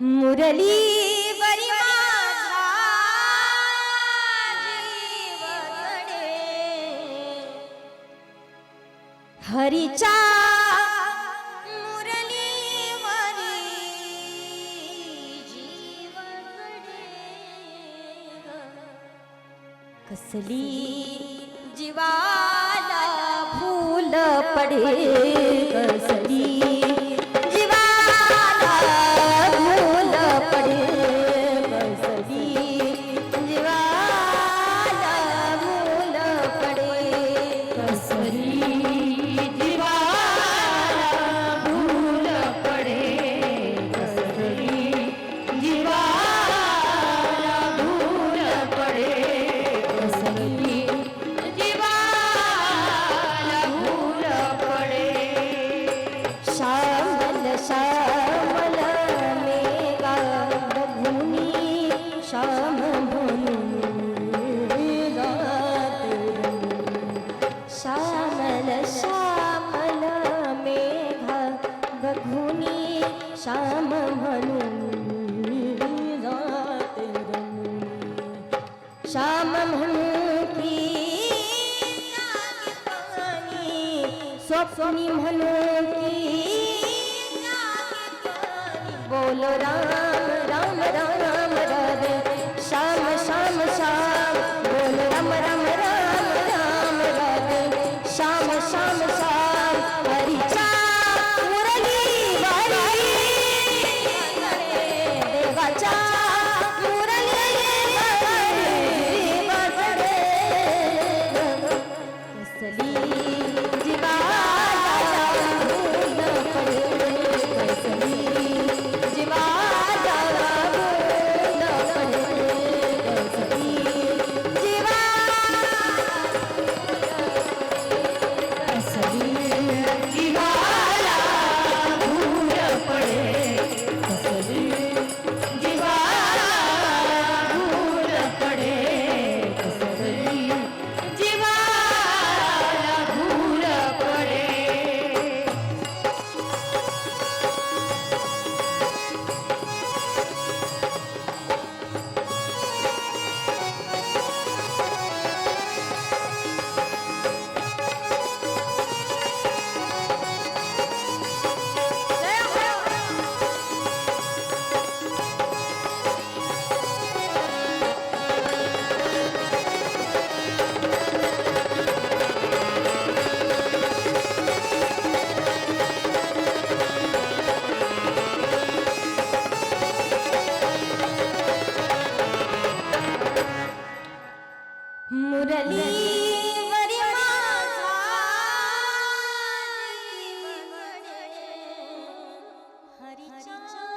मुरली वरी माझा हरीच्या मुरलीवरी कसली जीवाला फूल पडे श्यामल श्यामल मेघ बघुनी श्याम म्हणून जाते श्याम म्हणून की स्वप्नी म्हणून की बोल राम. জীবা chẳng